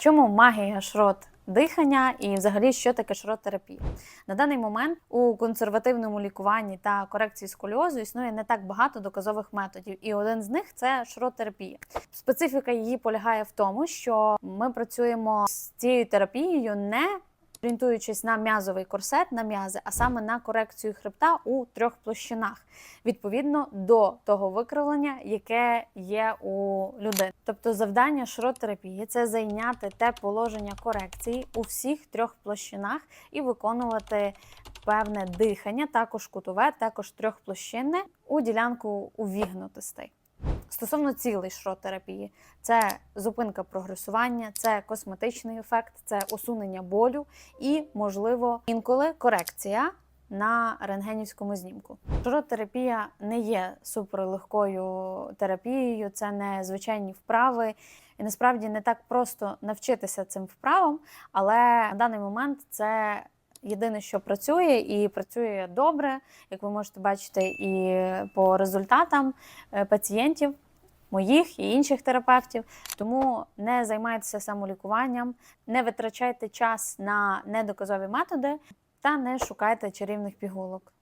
чому магія шрот дихання і взагалі що таке шрот-терапія? На даний момент у консервативному лікуванні та корекції сколіозу існує не так багато доказових методів, і один з них це шрот-терапія. Специфіка її полягає в тому, що ми працюємо з цією терапією не орієнтуючись на м'язовий корсет, на м'язи, а саме на корекцію хребта у трьох площинах, відповідно до того викривлення, яке є у людини. Тобто завдання шрот-терапії це зайняти те положення корекції у всіх трьох площинах і виконувати певне дихання, також кутове, також трьохплощинне у ділянку увігнутостей. Стосовно цілей шрот-терапії, це зупинка прогресування, це косметичний ефект, це усунення болю і, можливо, інколи корекція на рентгенівському знімку. Шрот-терапія не є суперлегкою терапією, це не звичайні вправи. І насправді не так просто навчитися цим вправам, але на даний момент це єдине, що працює, і працює добре, як ви можете бачити, і по результатам е, пацієнтів, моїх і інших терапевтів. Тому не займайтеся самолікуванням, не витрачайте час на недоказові методи та не шукайте чарівних пігулок.